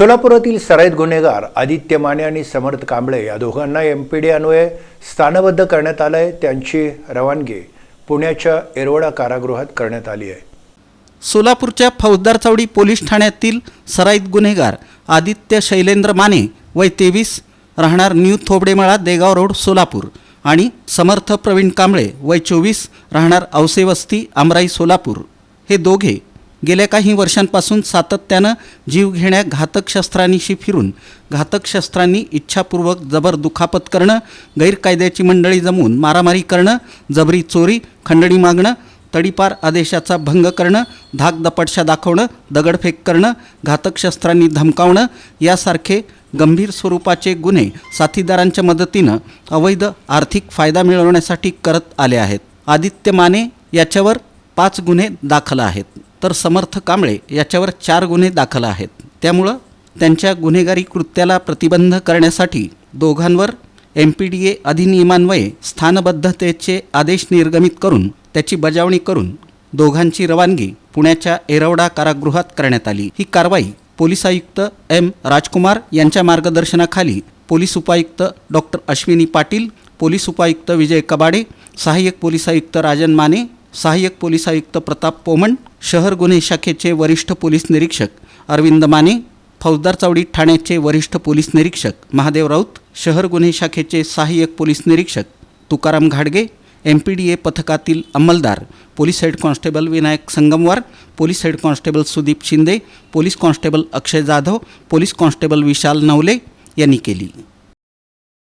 सोलापुरातील सराईत गुन्हेगार आदित्य माने आणि समर्थ कांबळे या दोघांना एम पी डी अन्वये स्थानबद्ध करण्यात आलं आहे त्यांची रवानगी पुण्याच्या एरवडा कारागृहात करण्यात आली आहे. सोलापूरच्या फौजदार चौडी पोलीस ठाण्यातील सराईत गुन्हेगार आदित्य शैलेंद्र माने वय तेवीस राहणार न्यू थोबडेमळा देगाव रोड सोलापूर. आणि समर्थ प्रवीण कांबळे वय चोवीस राहणार औसे वस्ती आमराई सोलापूर. हे दोघे गेल्या काही वर्षांपासून सातत्यानं जीवघेण्या घातक शस्त्रांनीशी फिरून घातक शस्त्रांनी इच्छापूर्वक जबर दुखापत करणं गैरकायद्याची मंडळी जमवून मारामारी करणं जबरी चोरी खंडणी मागणं तडीपार आदेशाचा भंग करणं धाकदपटशा दाखवणं दगडफेक करणं घातक शस्त्रांनी धमकावणं यासारखे गंभीर स्वरूपाचे गुन्हे साथीदारांच्या मदतीनं अवैध आर्थिक फायदा मिळवण्यासाठी करत आले आहेत. आदित्य माने याच्यावर पाच गुन्हे दाखल आहेत. तर समर्थ कांबळे याच्यावर चार गुन्हे दाखल आहेत. त्यामुळं त्यांच्या गुन्हेगारी कृत्याला प्रतिबंध करण्यासाठी दोघांवर एम पी डी ए अधिनियमान्वये स्थानबद्धतेचे आदेश निर्गमित करून त्याची बजावणी करून दोघांची रवानगी पुण्याच्या एरवडा कारागृहात करण्यात आली. ही कारवाई पोलीस आयुक्त एम राजकुमार यांच्या मार्गदर्शनाखाली पोलीस उपायुक्त डॉक्टर अश्विनी पाटील पोलीस उपायुक्त विजय कबाडे सहाय्यक पोलीस आयुक्त राजन माने सहाय्यक पोलीस आयुक्त प्रताप पोमण शहर गुन्हे शाखेचे वरिष्ठ पोलीस निरीक्षक अरविंद माने फौजदार चावडी ठाण्याचे वरिष्ठ पोलीस निरीक्षक महादेव राऊत शहर गुन्हे शाखेचे सहाय्यक पोलीस निरीक्षक तुकाराम घाडगे एम पी डी ए पथकातील अंमलदार police head constable Vinayak Sangamwar police head constable Sudeep Shinde police constable Akshay Jadhav police constable Vishal Navale यांनी केली.